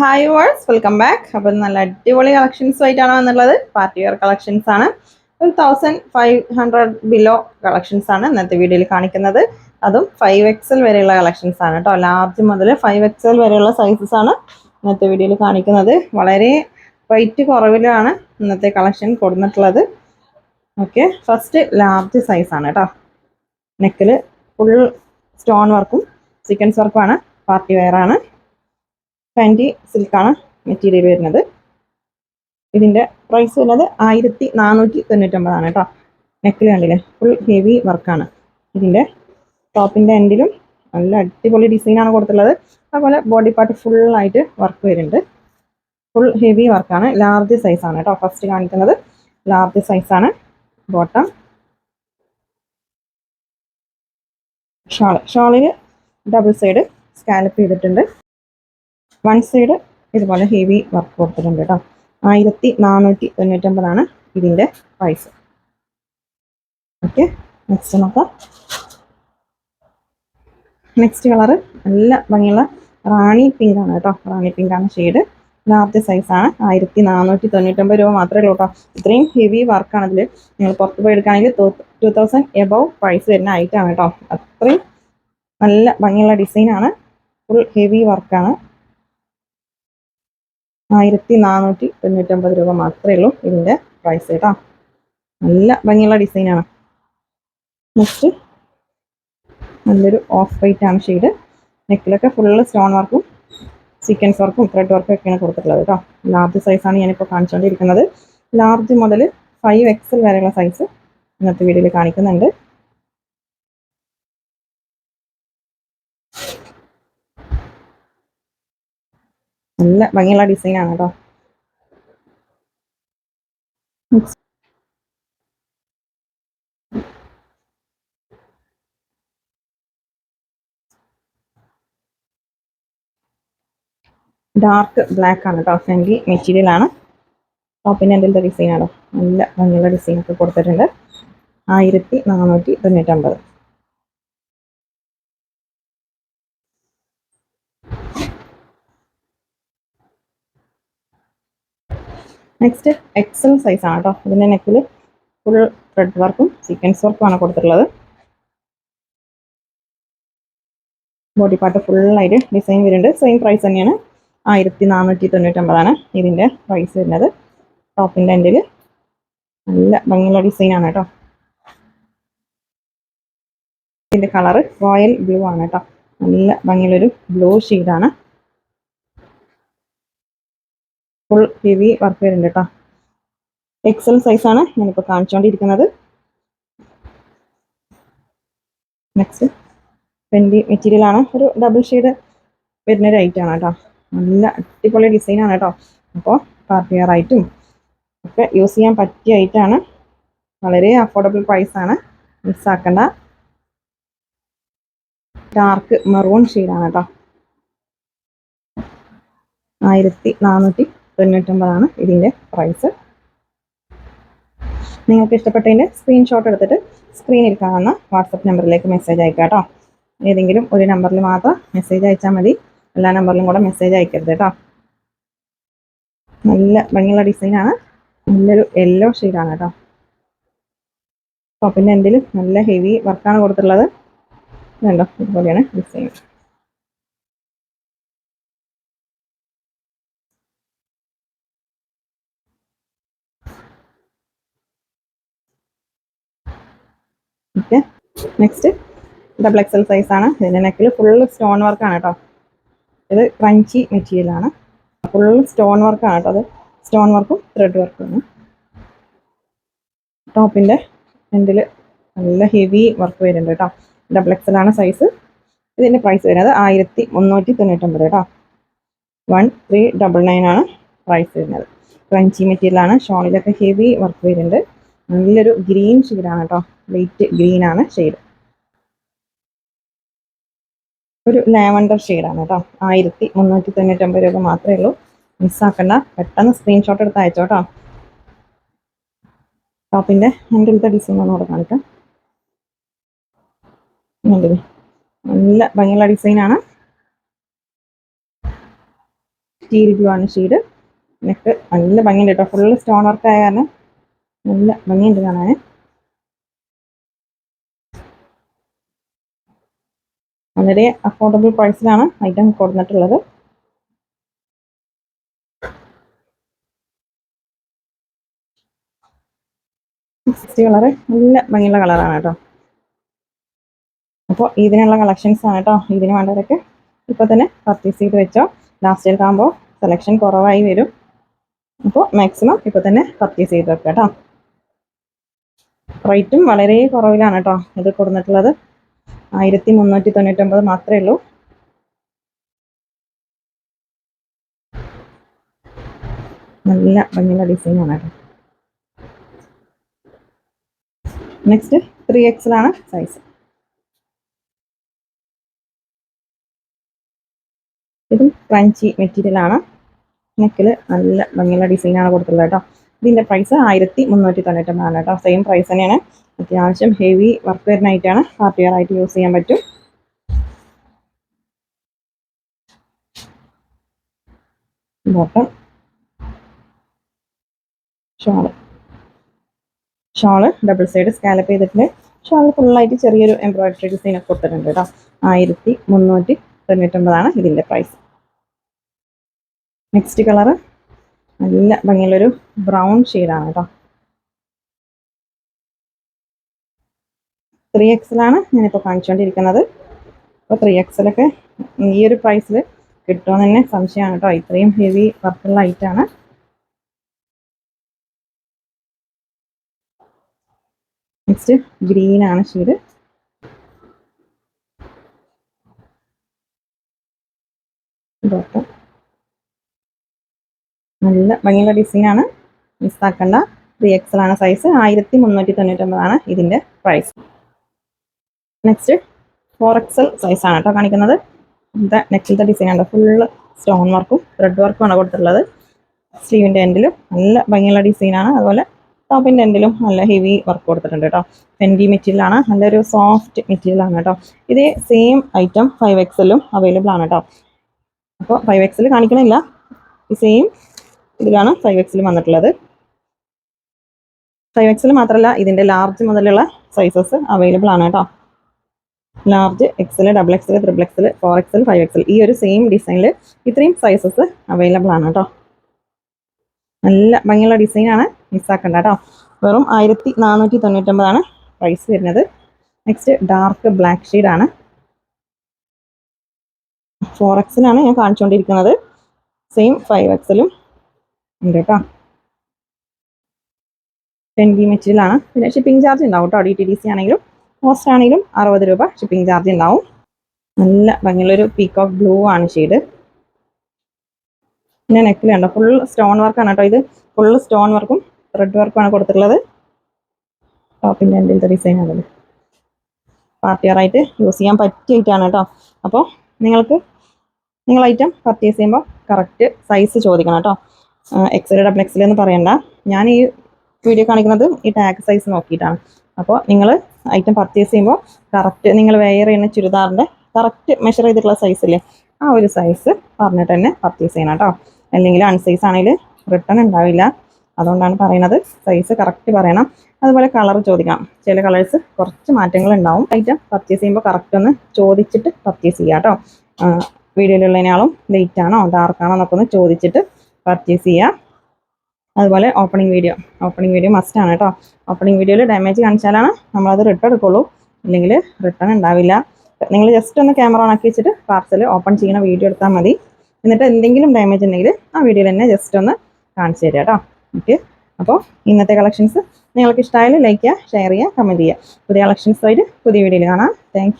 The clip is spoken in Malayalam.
ഹായ് വേഴ്സ് വെൽക്കം ബാക്ക് അപ്പം നല്ല അടിപൊളി കളക്ഷൻസ് ആയിട്ടാണ് വന്നുള്ളത് പാർട്ടി വെയർ കളക്ഷൻസ് ആണ്. ഒരു thousand five hundred below collections ആണ് ഇന്നത്തെ വീഡിയോയിൽ കാണിക്കുന്നത്. അതും ഫൈവ് എക്സൽ വരെയുള്ള കളക്ഷൻസ് ആണ് കേട്ടോ. ലാർജ് മുതൽ ഫൈവ് എക്സൽ വരെയുള്ള സൈസസ് ആണ് ഇന്നത്തെ വീഡിയോയിൽ കാണിക്കുന്നത്. വളരെ റേറ്റ് കുറവിലാണ് ഇന്നത്തെ കളക്ഷൻ കൊടുത്തിട്ടുള്ളത് ഓക്കെ ഫസ്റ്റ് ലാർജ് സൈസ് ആണ് കേട്ടോ. നെക്കിൽ ഫുൾ സ്റ്റോൺ വർക്കും സീക്വൻസ് വർക്കുമാണ് പാർട്ടി വെയർ ആണ്. ഫാന്റി സിൽക്കാണ് മെറ്റീരിയൽ വരുന്നത്. ഇതിന്റെ പ്രൈസ് വരുന്നത് ആയിരത്തി നാനൂറ്റി തൊണ്ണൂറ്റൊമ്പതാണ് കേട്ടോ നെക്കിൽ കണ്ടില്ലേ ഫുൾ ഹെവി വർക്കാണ് ഇതിന്റെ ടോപ്പിന്റെ എൻഡിലും നല്ല അടിപൊളി ഡിസൈനാണ് കൊടുത്തിട്ടുള്ളത്. അതുപോലെ ബോഡി പാർട്ട് ഫുള്ളായിട്ട് വർക്ക് വരുന്നുണ്ട്. ഫുൾ ഹെവി വർക്കാണ് ലാർജ് സൈസാണ് കേട്ടോ. ഫസ്റ്റ് കാണിക്കുന്നത് ലാർജ് സൈസാണ് ബോട്ടം ഷാൾ ഷാളിന് ഡബിൾ സൈഡ് സ്കാലപ്പ് ചെയ്തിട്ടുണ്ട്. വൺ സൈഡ് ഇതുപോലെ ഹെവി വർക്ക് കൊടുത്തിട്ടുണ്ട് കേട്ടോ ആയിരത്തി നാനൂറ്റി തൊണ്ണൂറ്റൊമ്പതാണ് ഇതിന്റെ പ്രൈസ് ഓക്കെ നെക്സ്റ്റ് നോക്കാം. നെക്സ്റ്റ് കളറ് നല്ല ഭംഗിയുള്ള റാണി പിങ്ക് ആണ് കേട്ടോ റാണി പിങ്ക് ആണ് ഷെയ്ഡ് ലാർജ് സൈസാണ് ആയിരത്തി നാനൂറ്റി തൊണ്ണൂറ്റൊമ്പത് രൂപ മാത്രമേ ഉള്ളൂ കേട്ടോ ഇത്രയും ഹെവി വർക്കാണ് ഇതിൽ നിങ്ങൾ പുറത്ത് പോയി എടുക്കുകയാണെങ്കിൽ ടു തൗസൻഡ് എബവ് പ്രൈസ് വരുന്ന ഐറ്റമാണ് കേട്ടോ അത്രയും നല്ല ഭംഗിയുള്ള ഡിസൈനാണ് ഫുൾ ഹെവി വർക്കാണ് ആയിരത്തി നാനൂറ്റി തൊണ്ണൂറ്റൊമ്പത് രൂപ മാത്രമേ ഉള്ളൂ ഇതിന്റെ പ്രൈസ് കേട്ടോ. നല്ല ഭംഗിയുള്ള ഡിസൈനാണ് നെക്സ്റ്റ് നല്ലൊരു ഓഫ് വൈറ്റ് ആണ് ഷെയ്ഡ് നെക്കിലൊക്കെ ഫുള്ള് സ്റ്റോൺ വർക്കും സീക്വൻസ് വർക്കും ത്രെഡ് വർക്കും ഒക്കെയാണ് കൊടുത്തിട്ടുള്ളത് കേട്ടോ. ലാർജ് സൈസാണ് ഞാനിപ്പോൾ കാണിച്ചുകൊണ്ടിരിക്കുന്നത് ലാർജ് മുതൽ ഫൈവ് എക്സൽ വരെയുള്ള സൈസ് ഇന്നത്തെ വീഡിയോയിൽ കാണിക്കുന്നുണ്ട്. നല്ല ഭംഗിയുള്ള ഡിസൈനാണ് കേട്ടോ ഡാർക്ക് ബ്ലാക്ക് ആണ് കേട്ടോ ഫെൻഡി മെറ്റീരിയൽ ആണ്. ടോപ്പിന്റെ എന്തെങ്കിലും ഡിസൈൻ ആണോ? നല്ല ഭംഗിയുള്ള ഡിസൈൻ ഒക്കെ കൊടുത്തിട്ടുണ്ട്. ആയിരത്തി നാനൂറ്റി തൊണ്ണൂറ്റമ്പത്. നെക്സ്റ്റ് എക്സൽ സൈസ് ആണ് കേട്ടോ ഇതിന്റെ നെക്കിൽ ഫുൾ ത്രെഡ് വർക്കും സീക്വൻസ് വർക്കും ആണ് കൊടുത്തിട്ടുള്ളത്. ബോഡി പാർട്ട് ഫുള്ളായിട്ട് ഡിസൈൻ വരുന്നുണ്ട്. സെയിം പ്രൈസ് തന്നെയാണ്. ആയിരത്തി നാനൂറ്റി തൊണ്ണൂറ്റൊമ്പതാണ് ഇതിന്റെ പ്രൈസ് വരുന്നത് ടോപ്പിന്റെ എൻഡിൽ നല്ല ഭംഗിയുള്ള ഡിസൈനാണ് കേട്ടോ ഇതിന്റെ കളറ് റോയൽ ബ്ലൂ ആണ് കേട്ടോ നല്ല ഭംഗിയുള്ളൊരു ബ്ലൂ ഷെയ്ഡാണ് ഫുൾ ഹെവി വർക്ക് വരുന്നുണ്ട് കേട്ടോ എക്സൽ സൈസാണ് ഞാനിപ്പോൾ കാണിച്ചുകൊണ്ടിരിക്കുന്നത് നെക്സ്റ്റ് ട്വന്റി മെറ്റീരിയൽ ആണ്. ഒരു ഡബിൾ ഷെയ്ഡ് വരുന്ന ഒരു ആണ് കേട്ടോ നല്ല അടിപൊളി ഡിസൈനാണ് കേട്ടോ അപ്പോൾ പാർട്ടി വെയർ ആയിട്ടും ഒക്കെ യൂസ് ചെയ്യാൻ പറ്റിയ ഐറ്റമാണ് വളരെ അഫോർഡബിൾ പ്രൈസാണ് മിസ്സാക്കണ്ട ഡാർക്ക് മെറൂൺ ഷെയ്ഡാണ് കേട്ടോ ആയിരത്തി നാനൂറ്റി തൊണ്ണൂറ്റൊമ്പതാണ് ഇതിന്റെ പ്രൈസ് നിങ്ങൾക്ക് ഇഷ്ടപ്പെട്ടതിന്റെ സ്ക്രീൻഷോട്ട് എടുത്തിട്ട് സ്ക്രീനിൽ കാണുന്ന വാട്സപ്പ് നമ്പറിലേക്ക് മെസ്സേജ് അയക്കാം കേട്ടോ. ഏതെങ്കിലും ഒരു നമ്പറിൽ മാത്രം മെസ്സേജ് അയച്ചാൽ മതി. എല്ലാ നമ്പറിലും കൂടെ മെസ്സേജ് അയക്കരുത് കേട്ടോ. നല്ല ഭംഗിയുള്ള ഡിസൈനാണ് നല്ലൊരു യെല്ലോ ഷെയ്ഡാണ് കേട്ടോ. ടോപ്പിന്റെ എന്തെങ്കിലും നല്ല ഹെവി വർക്കാണ് കൊടുത്തിട്ടുള്ളത്. ഇതുണ്ടോ? ഇതുപോലെയാണ് design okay. Next double XL size ആണ്. ഇതിന്റെ നെക്കിൽ ഫുള്ള് സ്റ്റോൺ വർക്കാണ് കേട്ടോ ഇത് ക്രഞ്ചി മെറ്റീരിയൽ ആണ്. ഫുൾ സ്റ്റോൺ വർക്കാണ് കേട്ടോ അത്. സ്റ്റോൺ വർക്കും ത്രെഡ് വർക്കും ടോപ്പിന്റെ എൻഡിൽ നല്ല ഹെവി വർക്ക് വരുന്നുണ്ട് കേട്ടോ ഡബിൾ എക്സൽ ആണ് സൈസ് ഇതിന്റെ പ്രൈസ് വരുന്നത് ആയിരത്തി മുന്നൂറ്റി തൊണ്ണൂറ്റൊമ്പത് കേട്ടോ വൺ ത്രീ ഡബിൾ നയൻ ആണ് പ്രൈസ് വരുന്നത്. ക്രഞ്ചി മെറ്റീരിയൽ ആണ്. ഷോളിലൊക്കെ ഹെവി വർക്ക് വരുന്നുണ്ട്. നല്ലൊരു ഗ്രീൻ ഷെയ്ഡാണ് കേട്ടോ. ലൈറ്റ് ഗ്രീൻ ആണ് ഷെയ്ഡ് ഒരു ലാവൻഡർ ഷെയ്ഡാണ് കേട്ടോ. ആയിരത്തി മുന്നൂറ്റി തൊണ്ണൂറ്റൊമ്പത് രൂപ മാത്രമേ ഉള്ളൂ. മിസ്സാക്കണ്ട പെട്ടെന്ന് സ്ക്രീൻഷോട്ട് എടുത്ത് അയച്ചോ കേട്ടോ. ടോപ്പിന്റെ ഹാൻഡിലത്തെ ഡിസൈൻ ഒന്നുകൂടെ കാണിക്കാം. നല്ല ഭംഗിയുള്ള ഡിസൈനാണ് സ്റ്റീൽ ബ്ലൂ ആണ് ഷെയ്ഡ് നെക്ക് നല്ല ഭംഗിയുണ്ട് കേട്ടോ. ഫുള്ള് സ്റ്റോൺ വർക്ക് ആയ കാരണം നല്ല ഭംഗിയുണ്ട് കാണാൻ. വളരെ അഫോർഡബിൾ പ്രൈസിലാണ് ഐറ്റം കൊടുത്തിട്ടുള്ളത്. കളറ് നല്ല ഭംഗിയുള്ള കളറാണ് കേട്ടോ. അപ്പോൾ ഇതിനുള്ള കളക്ഷൻസ് ആണ് കേട്ടോ. ഇതിന് വേണ്ടവരൊക്കെ ഇപ്പോൾ തന്നെ പർച്ചേസ് ചെയ്ത് വെച്ചോ. ലാസ്റ്റ് ആകുമ്പോൾ സെലക്ഷൻ കുറവായി വരും. അപ്പോൾ മാക്സിമം ഇപ്പോൾ തന്നെ പർച്ചേസ് ചെയ്ത് വെക്കാം കേട്ടോ. റേറ്റും വളരെ കുറവിലാണ് കേട്ടോ ഇത് കൊടുത്തിട്ടുള്ളത് ആയിരത്തി മുന്നൂറ്റി തൊണ്ണൂറ്റൊമ്പത് മാത്രമേ ഉള്ളൂ. നല്ല ഭംഗിയുള്ള ഡിസൈനാണ് കേട്ടോ നെക്സ്റ്റ് ത്രീ എക്സിലാണ് സൈസ് ഇതും ക്രഞ്ചി മെറ്റീരിയലാണ് നെക്കിൽ നല്ല ഭംഗിയുള്ള ഡിസൈനാണ് കൊടുത്തിട്ടുള്ളത് കേട്ടോ ഇതിന്റെ പ്രൈസ് ആയിരത്തി മുന്നൂറ്റി തൊണ്ണൂറ്റൊമ്പതാണ് കേട്ടോ. സെയിം പ്രൈസ് തന്നെയാണ്. അത്യാവശ്യം ഹെവി വർക്ക് വരുന്ന ഐറ്റാണ് പാർട്ടി വെയർ ആയിട്ട് യൂസ് ചെയ്യാൻ പറ്റും. Bottom shawl shawl double side scallop ചെയ്തിട്ടുണ്ട്. ഷോൾ ഫുള്ളായിട്ട് ചെറിയൊരു എംബ്രോയിഡറി ഡിസൈൻ ഒക്കെ കൊടുത്തിട്ടുണ്ട് കേട്ടോ. ആയിരത്തി മുന്നൂറ്റി തൊണ്ണൂറ്റൊമ്പതാണ് ഇതിന്റെ പ്രൈസ് നെക്സ്റ്റ് കളറ് നല്ല ഭംഗിയുള്ളൊരു ബ്രൗൺ ഷെയ്ഡാണ് കേട്ടോ. ത്രീ എക്സിലാണ് ഞാനിപ്പോൾ കാണിച്ചുകൊണ്ടിരിക്കുന്നത് അപ്പോൾ ത്രീ എക്സിലൊക്കെ ഈ ഒരു പ്രൈസിൽ കിട്ടുമെന്ന് തന്നെ സംശയമാണ് കേട്ടോ. ഇത്രയും ഹെവി വർക്കുള്ള ഐറ്റാണ് നെക്സ്റ്റ് ഗ്രീൻ ആണ് ഷെയ്ഡ്. ബോട്ടം നല്ല ഭംഗിയുള്ള ഡിസൈനാണ്. മിസ്സാക്കണ്ട. ത്രീ എക്സൽ ആണ് സൈസ് ആയിരത്തി മുന്നൂറ്റി തൊണ്ണൂറ്റൊമ്പതാണ് ഇതിന്റെ പ്രൈസ് നെക്സ്റ്റ് ഫോർ എക്സൽ സൈസാണ് കേട്ടോ കാണിക്കുന്നത്. ഇന്നത്തെ നെക്സ്റ്റിലത്തെ ഡിസൈൻ ആണ് ഫുള്ള് സ്റ്റോൺ വർക്കും ത്രെഡ് വർക്കും ആണ് കൊടുത്തിട്ടുള്ളത്. സ്ലീവിന്റെ എൻഡിലും നല്ല ഭംഗിയുള്ള ഡിസൈനാണ് അതുപോലെ ടോപ്പിന്റെ എൻഡിലും നല്ല ഹെവി വർക്ക് കൊടുത്തിട്ടുണ്ട് കേട്ടോ ഫെൻഡി മെറ്റീരിയലാണ് നല്ലൊരു സോഫ്റ്റ് മെറ്റീരിയലാണ് കേട്ടോ ഇതേ സെയിം ഐറ്റം ഫൈവ് എക്സലും അവൈലബിൾ ആണ് കേട്ടോ അപ്പോൾ ഫൈവ് എക്സൽ കാണിക്കണില്ല. ഈ സെയിം ഇതിലാണ് ഫൈവ് എക്സിൽ വന്നിട്ടുള്ളത്. ഫൈവ് എക്സിൽ മാത്രമല്ല ഇതിന്റെ ലാർജ് മുതലുള്ള സൈസസ് അവൈലബിൾ ആണ് കേട്ടോ. Large XL double XL triple XL four XL five XL ഈ ഒരു സെയിം ഡിസൈനിൽ ഇത്രയും സൈസസ് അവൈലബിൾ ആണ് കേട്ടോ. നല്ല ഭംഗിയുള്ള ഡിസൈനാണ് മിസ്സാക്കണ്ട കേട്ടോ. വെറും ആയിരത്തി നാനൂറ്റി തൊണ്ണൂറ്റൊമ്പതാണ് പ്രൈസ് വരുന്നത് നെക്സ്റ്റ് ഡാർക്ക് ബ്ലാക്ക് ഷെയ്ഡാണ് ഫോർ എക്സിലാണ് ഞാൻ കാണിച്ചുകൊണ്ടിരിക്കുന്നത് സെയിം ഫൈവ് എക്സലും ഉണ്ട് കേട്ടോ ടെൻ ബി മെറ്റീരിയലാണ് പിന്നെ ഷിപ്പിംഗ് ചാർജ് ഉണ്ടാവും കേട്ടോ ഡി ടി ഡി സി ആണെങ്കിലും പോസ്റ്റ് ആണെങ്കിലും അറുപത് രൂപ ഷിപ്പിംഗ് ചാർജ് ഉണ്ടാവും. നല്ല ഭംഗിയുള്ളൊരു പീക്ക് ഓഫ് ബ്ലൂ ആണ് ഷെയ്ഡ് പിന്നെ നെക്കിൽ കണ്ടോ ഫുൾ സ്റ്റോൺ വർക്കാണ് കേട്ടോ ഇത്. ഫുൾ സ്റ്റോൺ വർക്കും ത്രെഡ് വർക്കുമാണ് കൊടുത്തിട്ടുള്ളത്. ടോപ്പിന്റെ എന്റെ ഡിസൈൻ ആണത്? പാർട്ടിയറായിട്ട് യൂസ് ചെയ്യാൻ പറ്റിയിട്ടാണ് കേട്ടോ അപ്പോൾ നിങ്ങൾക്ക് നിങ്ങൾ ഐറ്റം പർച്ചേസ് ചെയ്യുമ്പോൾ കറക്റ്റ് സൈസ് ചോദിക്കണം കേട്ടോ എക്സൽ ഡബിൾ എക്സൽ എന്ന് പറയണ്ട. ഞാൻ ഈ വീഡിയോ കാണിക്കുന്നത് ഈ ടാഗ് സൈസ് നോക്കിയിട്ടാണ്. അപ്പോൾ നിങ്ങൾ ഐറ്റം പർച്ചേസ് ചെയ്യുമ്പോൾ കറക്റ്റ് നിങ്ങൾ വെയർ ചെയ്യുന്ന ചുരിദാറിന്റെ കറക്റ്റ് മെഷർ ചെയ്തിട്ടുള്ള സൈസില്ലേ ആ ഒരു സൈസ് പറഞ്ഞിട്ട് തന്നെ പർച്ചേസ് ചെയ്യണം കേട്ടോ. അല്ലെങ്കിൽ അൺസൈസ് ആണെങ്കിൽ റിട്ടേൺ ഉണ്ടാവില്ല. അതുകൊണ്ടാണ് പറയുന്നത്. സൈസ് കറക്റ്റ് പറയണം. അതുപോലെ കളർ ചോദിക്കണം. ചില കളേഴ്സ് കുറച്ച് മാറ്റങ്ങൾ ഉണ്ടാവും. ഐറ്റം പർച്ചേസ് ചെയ്യുമ്പോൾ കറക്റ്റ് ഒന്ന് ചോദിച്ചിട്ട് പർച്ചേസ് ചെയ്യാം കേട്ടോ. വീഡിയോയിലുള്ളതിനാളും ലേറ്റ് ആണോ? ഡാർക്ക് ആണോ? എന്നൊക്കെ ഒന്ന് ചോദിച്ചിട്ട് പർച്ചേസ് ചെയ്യുക അതുപോലെ opening video opening video must ആണ് കേട്ടോ ഓപ്പണിംഗ് വീഡിയോയിൽ ഡാമേജ് കാണിച്ചാലാണ് നമ്മളത് റിട്ടേൺ എടുക്കുള്ളൂ. ഇല്ലെങ്കിൽ റിട്ടേൺ ഉണ്ടാവില്ല. നിങ്ങൾ ജസ്റ്റ് ഒന്ന് ക്യാമറ ഓൺ ആക്കി വെച്ചിട്ട് പാർസൽ ഓപ്പൺ ചെയ്യുന്ന വീഡിയോ എടുത്താൽ മതി. എന്നിട്ട് എന്തെങ്കിലും ഡാമേജ് ഉണ്ടെങ്കിൽ ആ വീഡിയോയിൽ തന്നെ ജസ്റ്റ് ഒന്ന് കാണിച്ചു തരിക കേട്ടോ ഓക്കെ അപ്പോൾ ഇന്നത്തെ കളക്ഷൻസ് നിങ്ങൾക്ക് ഇഷ്ടമായാലും ലൈക്ക് ചെയ്യുക ഷെയർ ചെയ്യുക കമന്റ് ചെയ്യുക. പുതിയ കളക്ഷൻസ് കളക്ഷൻസുമായിട്ട് പുതിയ വീഡിയോയിൽ കാണാം. താങ്ക്